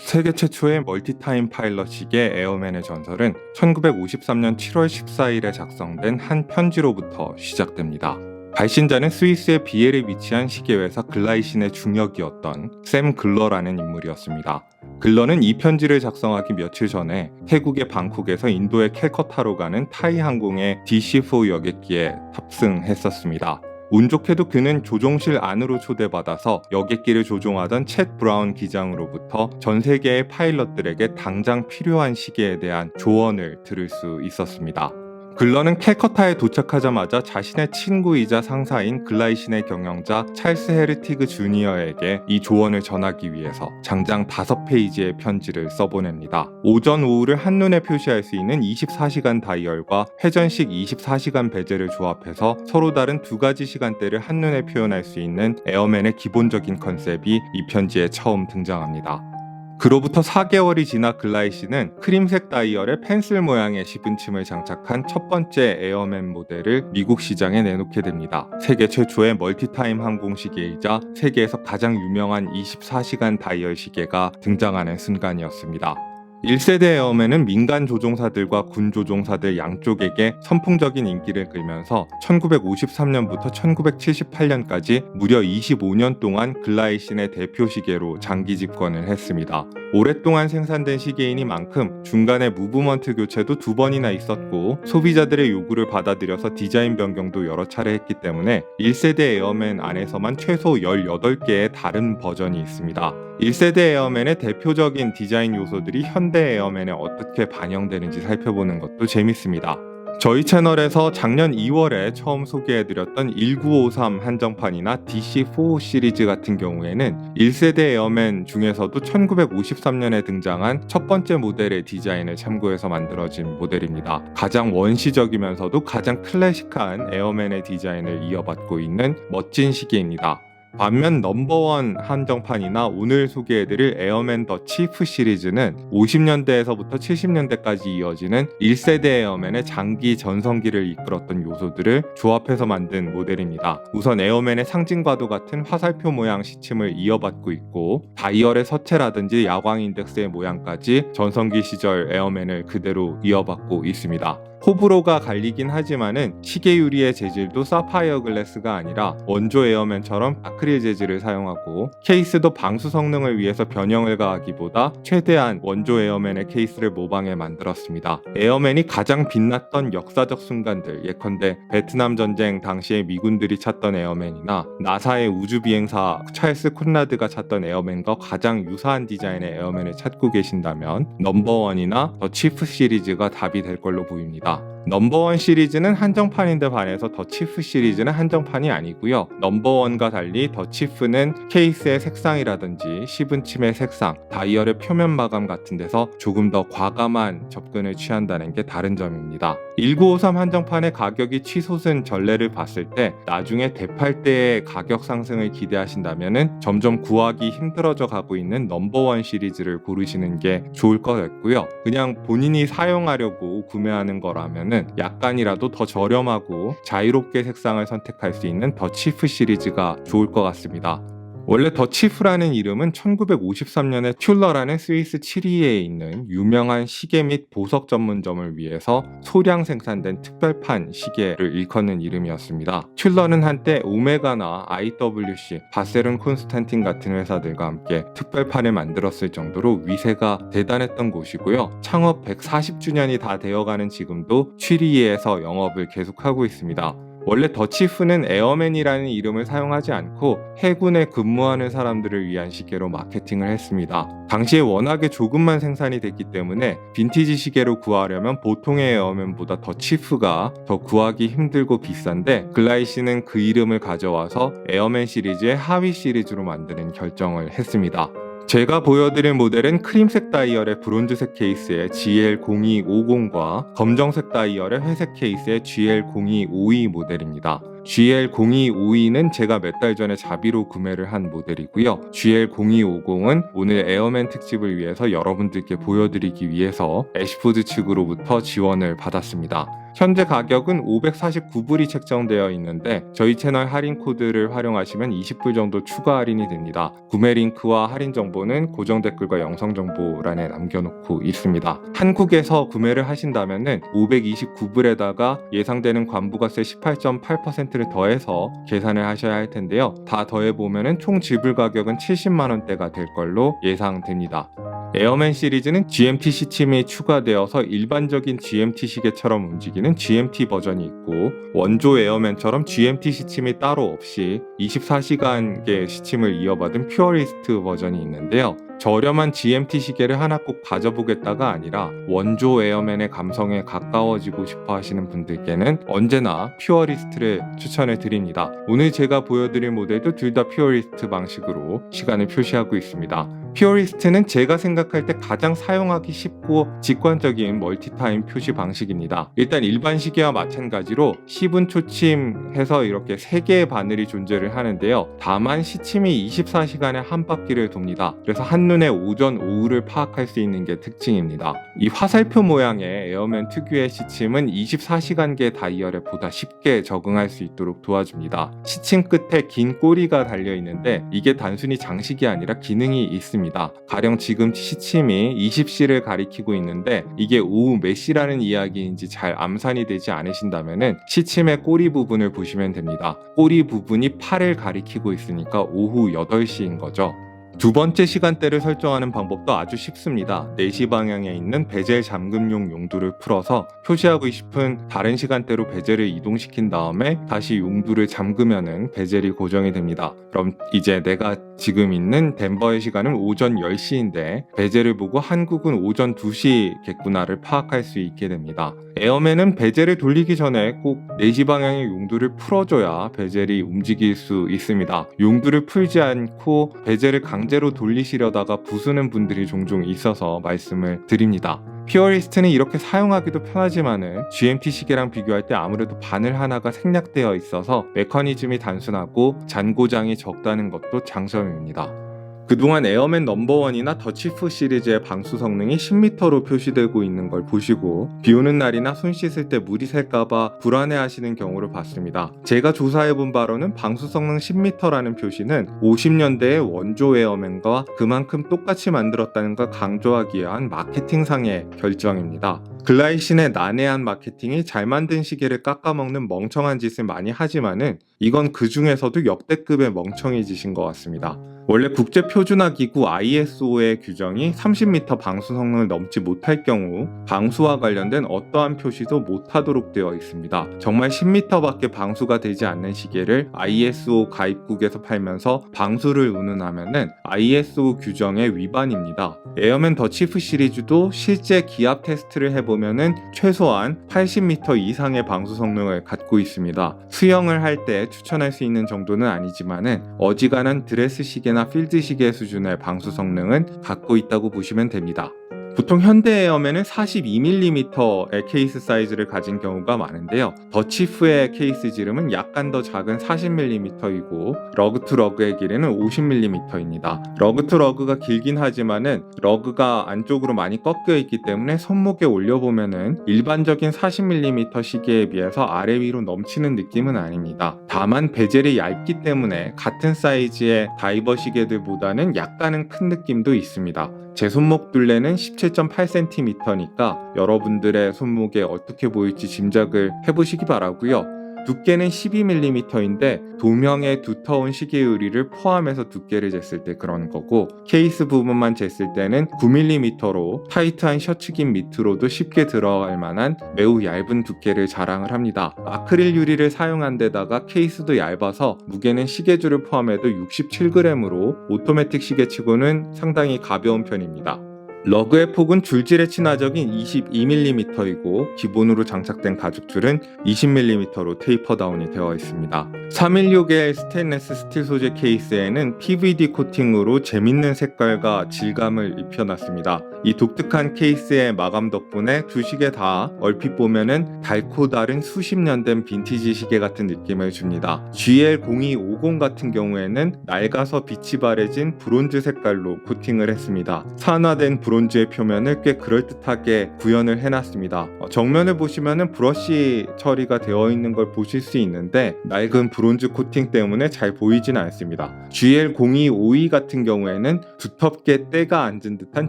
세계 최초의 멀티타임 파일럿 시계 에어맨의 전설은 1953년 7월 14일에 작성된 한 편지로부터 시작됩니다. 발신자는 스위스의 비엘에 위치한 시계회사 글라이신의 중역이었던 샘 글러라는 인물이었습니다. 글러는 이 편지를 작성하기 며칠 전에 태국의 방콕에서 인도의 캘커타로 가는 타이 항공의 DC4 여객기에 탑승했었습니다. 운 좋게도 그는 조종실 안으로 초대받아서 여객기를 조종하던 챗 브라운 기장으로부터 전 세계의 파일럿들에게 당장 필요한 시계에 대한 조언을 들을 수 있었습니다. 글러는 캘커타에 도착하자마자 자신의 친구이자 상사인 글라이신의 경영자 찰스 헤르티그 주니어에게 이 조언을 전하기 위해서 장장 5페이지의 편지를 써보냅니다. 오전 오후를 한눈에 표시할 수 있는 24시간 다이얼과 회전식 24시간 베젤을 조합해서 서로 다른 두 가지 시간대를 한눈에 표현할 수 있는 에어맨의 기본적인 컨셉이 이 편지에 처음 등장합니다. 그로부터 4개월이 지나 글라이시는 크림색 다이얼에 펜슬 모양의 시분침을 장착한 첫 번째 에어맨 모델을 미국 시장에 내놓게 됩니다. 세계 최초의 멀티타임 항공 시계이자 세계에서 가장 유명한 24시간 다이얼 시계가 등장하는 순간이었습니다. 1세대 에어맨은 민간 조종사들과 군 조종사들 양쪽에게 선풍적인 인기를 끌면서 1953년부터 1978년까지 무려 25년 동안 글라이신의 대표 시계로 장기 집권을 했습니다. 오랫동안 생산된 시계이니만큼 중간에 무브먼트 교체도 두 번이나 있었고 소비자들의 요구를 받아들여서 디자인 변경도 여러 차례 했기 때문에 1세대 에어맨 안에서만 최소 18개의 다른 버전이 있습니다. 1세대 에어맨의 대표적인 디자인 요소들이 현대 에어맨에 어떻게 반영되는지 살펴보는 것도 재밌습니다. 저희 채널에서 작년 2월에 처음 소개해드렸던 1953 한정판이나 DC4 시리즈 같은 경우에는 1세대 에어맨 중에서도 1953년에 등장한 첫 번째 모델의 디자인을 참고해서 만들어진 모델입니다. 가장 원시적이면서도 가장 클래식한 에어맨의 디자인을 이어받고 있는 멋진 시계입니다. 반면 넘버원 한정판이나 오늘 소개해드릴 에어맨 더 치프 시리즈는 50년대에서부터 70년대까지 이어지는 1세대 에어맨의 장기 전성기를 이끌었던 요소들을 조합해서 만든 모델입니다. 우선 에어맨의 상징과도 같은 화살표 모양 시침을 이어받고 있고 다이얼의 서체라든지 야광 인덱스의 모양까지 전성기 시절 에어맨을 그대로 이어받고 있습니다. 호불호가 갈리긴 하지만은 시계 유리의 재질도 사파이어 글래스가 아니라 원조 에어맨처럼 아크릴 재질을 사용하고 케이스도 방수 성능을 위해서 변형을 가하기보다 최대한 원조 에어맨의 케이스를 모방해 만들었습니다. 에어맨이 가장 빛났던 역사적 순간들 예컨대 베트남 전쟁 당시에 미군들이 찾던 에어맨이나 나사의 우주 비행사 찰스 콘라드가 찾던 에어맨과 가장 유사한 디자인의 에어맨을 찾고 계신다면 넘버원이나 더 치프 시리즈가 답이 될 걸로 보입니다. 있다. 넘버원 시리즈는 한정판인데 반해서 더 치프 시리즈는 한정판이 아니고요. 넘버원과 달리 더 치프는 케이스의 색상이라든지 시분침의 색상, 다이얼의 표면 마감 같은 데서 조금 더 과감한 접근을 취한다는 게 다른 점입니다. 1953 한정판의 가격이 치솟은 전례를 봤을 때 나중에 대팔 때의 가격 상승을 기대하신다면 점점 구하기 힘들어져 가고 있는 넘버원 시리즈를 고르시는 게 좋을 것 같고요. 그냥 본인이 사용하려고 구매하는 거라면 약간이라도 더 저렴하고 자유롭게 색상을 선택할 수 있는 더 치프 시리즈가 좋을 것 같습니다. 원래 더 치프라는 이름은 1953년에 튤러라는 스위스 7위에 있는 유명한 시계 및 보석 전문점을 위해서 소량 생산된 특별판 시계를 일컫는 이름이었습니다. 튤러는 한때 오메가나 IWC, 바세른 콘스탄틴 같은 회사들과 함께 특별판을 만들었을 정도로 위세가 대단했던 곳이고요. 창업 140주년이 다 되어가는 지금도 7위에서 영업을 계속하고 있습니다. 원래 더치프는 에어맨이라는 이름을 사용하지 않고 해군에 근무하는 사람들을 위한 시계로 마케팅을 했습니다. 당시에 워낙에 조금만 생산이 됐기 때문에 빈티지 시계로 구하려면 보통의 에어맨보다 더치프가 더 구하기 힘들고 비싼데 글라이시는 그 이름을 가져와서 에어맨 시리즈의 하위 시리즈로 만드는 결정을 했습니다. 제가 보여드릴 모델은 크림색 다이얼의 브론즈색 케이스의 GL0250과 검정색 다이얼의 회색 케이스의 GL0252 모델입니다. GL0252는 제가 몇 달 전에 자비로 구매를 한 모델이고요. GL0250은 오늘 에어맨 특집을 위해서 여러분들께 보여드리기 위해서 애쉬푸드 측으로부터 지원을 받았습니다. 현재 가격은 549불이 책정되어 있는데 저희 채널 할인 코드를 활용하시면 20불 정도 추가 할인이 됩니다. 구매 링크와 할인 정보는 고정 댓글과 영상 정보란에 남겨놓고 있습니다. 한국에서 구매를 하신다면은 529불에다가 예상되는 관부가세 18.8%를 더해서 계산을 하셔야 할 텐데요. 다 더해 보면은 총 지불 가격은 70만 원대가 될 걸로 예상됩니다. 에어맨 시리즈는 GMT 시침이 추가되어서 일반적인 GMT 시계처럼 움직이는 GMT 버전이 있고 원조 에어맨처럼 GMT 시침이 따로 없이 24시간계 시침을 이어받은 퓨어리스트 버전이 있는데요. 저렴한 GMT 시계를 하나 꼭 가져보겠다가 아니라 원조 에어맨의 감성에 가까워지고 싶어 하시는 분들께는 언제나 퓨어리스트를 추천해 드립니다. 오늘 제가 보여드릴 모델도 둘 다 퓨어리스트 방식으로 시간을 표시하고 있습니다. 퓨어리스트는 제가 생각할 때 가장 사용하기 쉽고 직관적인 멀티타임 표시 방식입니다. 일단 일반 시계와 마찬가지로 10분 초침해서 이렇게 3개의 바늘이 존재를 하는데요. 다만 시침이 24시간에 한 바퀴를 돕니다. 그래서 한눈에 오전, 오후를 파악할 수 있는 게 특징입니다. 이 화살표 모양의 에어맨 특유의 시침은 24시간계 다이얼에 보다 쉽게 적응할 수 있도록 도와줍니다. 시침 끝에 긴 꼬리가 달려 있는데 이게 단순히 장식이 아니라 기능이 있습니다. 가령 지금 시침이 20시를 가리키고 있는데 이게 오후 몇 시라는 이야기인지 잘 암산이 되지 않으신다면 시침의 꼬리 부분을 보시면 됩니다. 꼬리 부분이 8을 가리키고 있으니까 오후 8시인 거죠. 두 번째 시간대를 설정하는 방법도 아주 쉽습니다. 4시 방향에 있는 베젤 잠금용 용두를 풀어서 표시하고 싶은 다른 시간대로 베젤을 이동시킨 다음에 다시 용두를 잠그면은 베젤이 고정이 됩니다. 그럼 이제 내가 지금 있는 덴버의 시간은 오전 10시인데 베젤을 보고 한국은 오전 2시겠구나를 파악할 수 있게 됩니다. 에어맨은 베젤을 돌리기 전에 꼭 4시 방향의 용두를 풀어줘야 베젤이 움직일 수 있습니다. 용두를 풀지 않고 베젤을 강제로 돌리시려다가 부수는 분들이 종종 있어서 말씀을 드립니다. 퓨어리스트는 이렇게 사용하기도 편하지만은 GMT 시계랑 비교할 때 아무래도 바늘 하나가 생략되어 있어서 메커니즘이 단순하고 잔고장이 적다는 것도 장점입니다. 그동안 에어맨 넘버원이나 더치프 시리즈의 방수 성능이 10m로 표시되고 있는 걸 보시고 비 오는 날이나 손 씻을 때 물이 셀까봐 불안해 하시는 경우를 봤습니다. 제가 조사해본 바로는 방수 성능 10m라는 표시는 50년대의 원조 에어맨과 그만큼 똑같이 만들었다는 걸 강조하기 위한 마케팅상의 결정입니다. 글라이신의 난해한 마케팅이 잘 만든 시계를 깎아먹는 멍청한 짓을 많이 하지만은 이건 그 중에서도 역대급의 멍청이 짓인 것 같습니다. 원래 국제 표준화 기구 ISO의 규정이 30m 방수 성능을 넘지 못할 경우 방수와 관련된 어떠한 표시도 못하도록 되어 있습니다. 정말 10m밖에 방수가 되지 않는 시계를 ISO 가입국에서 팔면서 방수를 운운하면은 ISO 규정의 위반입니다. 에어맨 더 치프 시리즈도 실제 기압 테스트를 해보면은 최소한 80m 이상의 방수 성능을 갖고 있습니다. 수영을 할 때 추천할 수 있는 정도는 아니지만은 어지간한 드레스 시계나 필드 시계 수준의 방수 성능은 갖고 있다고 보시면 됩니다. 보통 현대 에어맨은 42mm의 케이스 사이즈를 가진 경우가 많은데요. 더치프의 케이스 지름은 약간 더 작은 40mm이고 러그 투 러그의 길이는 50mm입니다. 러그 투 러그가 길긴 하지만은 러그가 안쪽으로 많이 꺾여 있기 때문에 손목에 올려보면은 일반적인 40mm 시계에 비해서 아래 위로 넘치는 느낌은 아닙니다. 다만 베젤이 얇기 때문에 같은 사이즈의 다이버 시계들보다는 약간은 큰 느낌도 있습니다. 제 손목 둘레는 17.8cm니까 여러분들의 손목에 어떻게 보일지 짐작을 해보시기 바라고요. 두께는 12mm인데 도명의 두터운 시계 유리를 포함해서 두께를 쟀을 때 그런 거고 케이스 부분만 쟀을 때는 9mm로 타이트한 셔츠긴 밑으로도 쉽게 들어갈 만한 매우 얇은 두께를 자랑을 합니다. 아크릴 유리를 사용한 데다가 케이스도 얇아서 무게는 시계줄을 포함해도 67g으로 오토매틱 시계치고는 상당히 가벼운 편입니다. 러그의 폭은 줄질의 친화적인 22mm이고 기본으로 장착된 가죽줄은 20mm로 테이퍼 다운이 되어 있습니다. 316의 스테인레스 스틸 소재 케이스에는 PVD 코팅으로 재밌는 색깔과 질감을 입혀놨습니다. 이 독특한 케이스의 마감 덕분에 두 시계 다 얼핏 보면은 달코 다른 수십 년 된 빈티지 시계 같은 느낌을 줍니다. GL0250 같은 경우에는 낡아서 빛이 바래진 브론즈 색깔로 코팅을 했습니다. 산화된 브론즈의 표면을 꽤 그럴듯하게 구현을 해놨습니다. 어, 정면을 보시면은 브러쉬 처리가 되어 있는 걸 보실 수 있는데 낡은 브론즈 코팅 때문에 잘 보이지는 않습니다. GL0252 같은 경우에는 두텁게 때가 앉은 듯한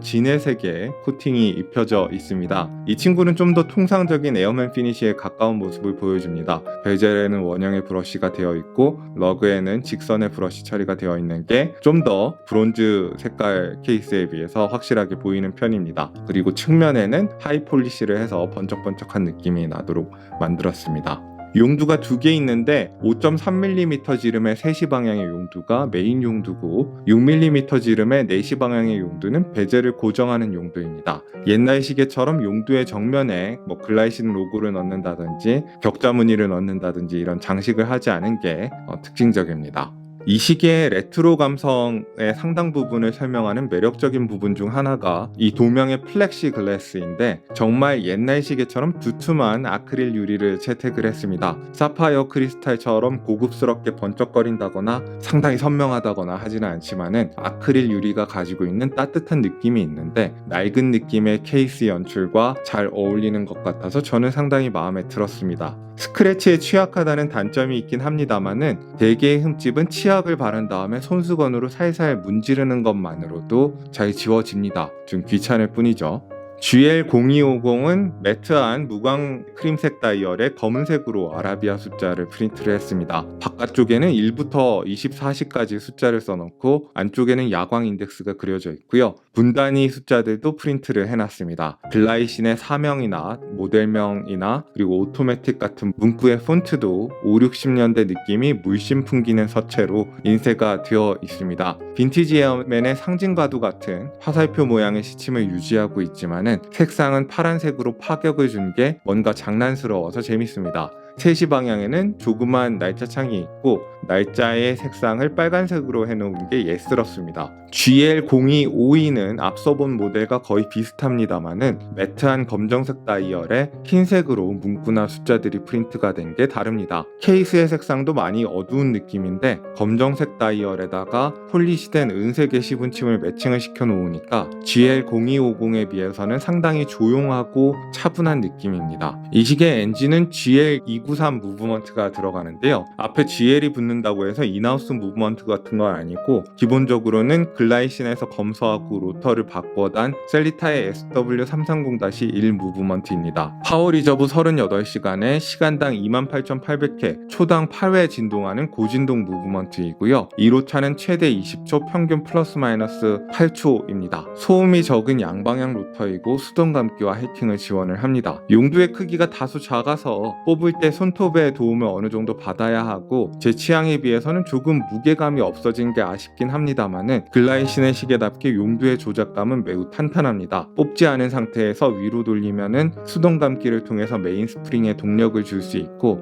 진해색의 코팅이 입혀져 있습니다. 이 친구는 좀 더 통상적인 에어맨 피니시에 가까운 모습을 보여줍니다. 베젤에는 원형의 브러쉬가 되어 있고 러그에는 직선의 브러쉬 처리가 되어 있는 게 좀 더 브론즈 색깔 케이스에 비해서 확실하게 보 이는 편입니다. 그리고 측면에는 하이 폴리시를 해서 번쩍번쩍한 느낌이 나도록 만들었습니다. 용두가 두 개 있는데 5.3mm 지름의 3시 방향의 용두가 메인 용두고 6mm 지름의 4시 방향의 용두는 베젤을 고정하는 용두입니다. 옛날 시계처럼 용두의 정면에 뭐 글라이신 로고를 넣는다든지 격자 무늬를 넣는다든지 이런 장식을 하지 않은 게 어, 특징적입니다. 이 시계의 레트로 감성의 상당 부분을 설명하는 매력적인 부분 중 하나가 이 도명의 플렉시 글래스인데 정말 옛날 시계처럼 두툼한 아크릴 유리를 채택을 했습니다. 사파이어 크리스탈처럼 고급스럽게 번쩍거린다거나 상당히 선명하다거나 하지는 않지만은 아크릴 유리가 가지고 있는 따뜻한 느낌이 있는데 낡은 느낌의 케이스 연출과 잘 어울리는 것 같아서 저는 상당히 마음에 들었습니다. 스크래치에 취약하다는 단점이 있긴 합니다만은 대개의 흠집은 치약을 바른 다음에 손수건으로 살살 문지르는 것만으로도 잘 지워집니다. 좀 귀찮을 뿐이죠. GL0250은 매트한 무광 크림색 다이얼에 검은색으로 아라비아 숫자를 프린트를 했습니다. 바깥쪽에는 1부터 24시까지 숫자를 써놓고 안쪽에는 야광 인덱스가 그려져 있고요. 분단위 숫자들도 프린트를 해놨습니다. 글라이신의 사명이나 모델명이나 그리고 오토매틱 같은 문구의 폰트도 5, 60년대 느낌이 물씬 풍기는 서체로 인쇄가 되어 있습니다. 빈티지 에어맨의 상징과도 같은 화살표 모양의 시침을 유지하고 있지만 은 색상은 파란색으로 파격을 준 게 뭔가 장난스러워서 재밌습니다. 3시 방향에는 조그만 날짜 창이 있고 날짜의 색상을 빨간색으로 해놓은 게 예스럽습니다. GL0252는 앞서 본 모델과 거의 비슷합니다만은 매트한 검정색 다이얼에 흰색으로 문구나 숫자들이 프린트가 된 게 다릅니다. 케이스의 색상도 많이 어두운 느낌인데 검정색 다이얼에다가 폴리시된 은색의 시분침을 매칭을 시켜 놓으니까 GL0250에 비해서는 상당히 조용하고 차분한 느낌입니다. 이 시계 엔진은 GL293 무브먼트가 들어가는데요. 앞에 GL이 붙는다고 해서 인하우스 무브먼트 같은 건 아니고 기본적으로는 글라이신에서 검소하고 로터를 바꿔 단 셀리타의 SW330-1 무브먼트입니다. 파워 리저브 38시간에 시간당 28,800회, 초당 8회 진동하는 고진동 무브먼트이고요. 1호차는 최대 20초, 평균 플러스 마이너스 8초입니다. 소음이 적은 양방향 로터이고 수동 감기와 해킹을 지원을 합니다. 용두의 크기가 다소 작아서 뽑을 때 손톱의 도움을 어느 정도 받아야 하고 제 취향에 비해서는 조금 무게감이 없어진 게 아쉽긴 합니다만은 글라 이신의 시계답게 용두의 조작감은 매우 탄탄합니다. 뽑지 않은 상태에서 위로 돌리면은 수동 감기를 통해서 메인 스프링에 동력을 줄 수 있고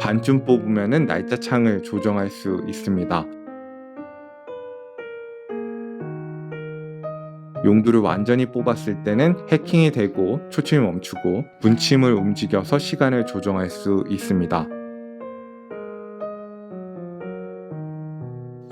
반쯤 뽑으면은 날짜 창을 조정할 수 있습니다. 용두를 완전히 뽑았을 때는 해킹이 되고 초침이 멈추고 분침을 움직여서 시간을 조정할 수 있습니다.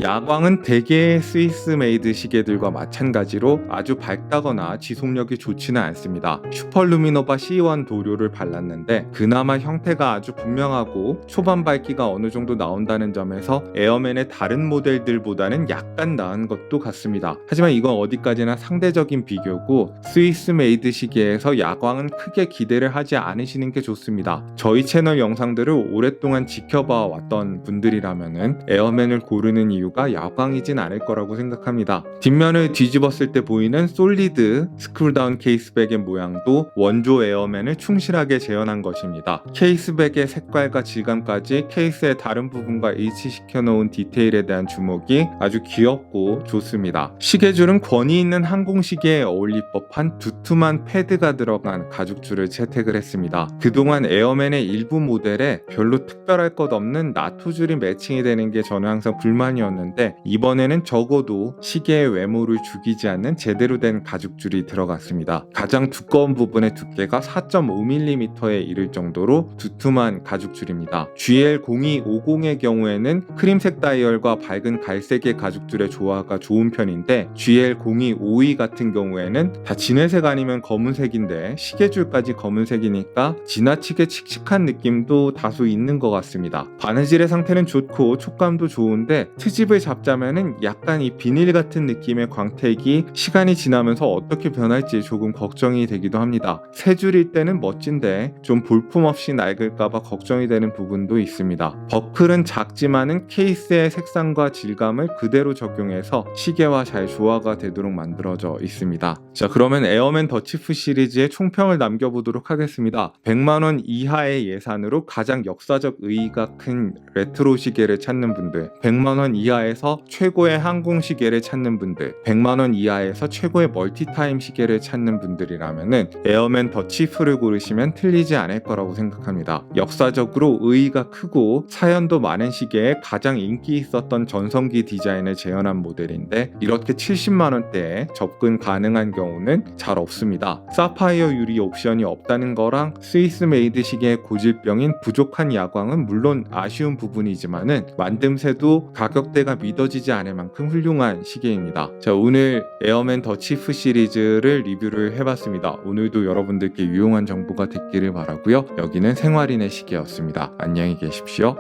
야광은 대개의 스위스 메이드 시계들과 마찬가지로 아주 밝다거나 지속력이 좋지는 않습니다. 슈퍼루미노바 C1 도료를 발랐는데 그나마 형태가 아주 분명하고 초반 밝기가 어느 정도 나온다는 점에서 에어맨의 다른 모델들보다는 약간 나은 것도 같습니다. 하지만 이건 어디까지나 상대적인 비교고 스위스 메이드 시계에서 야광은 크게 기대를 하지 않으시는 게 좋습니다. 저희 채널 영상들을 오랫동안 지켜봐 왔던 분들이라면은 에어맨을 고르는 이유 이유가 야광이진 않을 거라고 생각합니다. 뒷면을 뒤집었을 때 보이는 솔리드 스크루다운 케이스백의 모양도 원조 에어맨을 충실하게 재현한 것입니다. 케이스백의 색깔과 질감까지 케이스의 다른 부분과 일치시켜 놓은 디테일에 대한 주목이 아주 귀엽고 좋습니다. 시계줄은 권위 있는 항공시계에 어울릴 법한 두툼한 패드가 들어간 가죽줄을 채택을 했습니다. 그동안 에어맨의 일부 모델에 별로 특별할 것 없는 나토줄이 매칭이 되는 게 저는 항상 불만이었는데 이번에는 적어도 시계의 외모를 죽이지 않는 제대로 된 가죽줄이 들어갔습니다. 가장 두꺼운 부분의 두께가 4.5mm에 이를 정도로 두툼한 가죽줄입니다. GL0250의 경우에는 크림색 다이얼과 밝은 갈색의 가죽줄의 조화가 좋은 편인데 GL0252 같은 경우에는 다 진회색 아니면 검은색인데 시계줄까지 검은색이니까 지나치게 칙칙한 느낌도 다소 있는 것 같습니다. 바느질의 상태는 좋고 촉감도 좋은데 트집 을 잡자면은 약간 이 비닐 같은 느낌의 광택이 시간이 지나면서 어떻게 변할지 조금 걱정이 되기도 합니다. 세 줄일 때는 멋진데 좀 볼품없이 낡을까봐 걱정이 되는 부분도 있습니다. 버클은 작지만은 케이스의 색상과 질감을 그대로 적용해서 시계와 잘 조화가 되도록 만들어져 있습니다. 자 그러면 에어맨 더치프 시리즈의 총평을 남겨보도록 하겠습니다. 100만원 이하의 예산으로 가장 역사적 의의가 큰 레트로 시계를 찾는 분들 100만원 이하 에서 최고의 항공 시계를 찾는 분들 100만 원 이하에서 최고의 멀티타임 시계를 찾는 분들이라면은 에어맨 더 치프를 고르시면 틀리지 않을 거라고 생각합니다. 역사적으로 의의가 크고 사연도 많은 시계에 가장 인기 있었던 전성기 디자인을 재현한 모델인데 이렇게 70만 원대에 접근 가능한 경우는 잘 없습니다. 사파이어 유리 옵션이 없다는 거랑 스위스 메이드 시계의 고질병인 부족한 야광은 물론 아쉬운 부분이지만은 만듦새도 가격대 가 믿어지지 않을 만큼 훌륭한 시계입니다. 자 오늘 에어맨 더 치프 시리즈를 리뷰를 해봤습니다. 오늘도 여러분들께 유용한 정보가 됐기를 바라고요. 여기는 생활인의 시계였습니다. 안녕히 계십시오.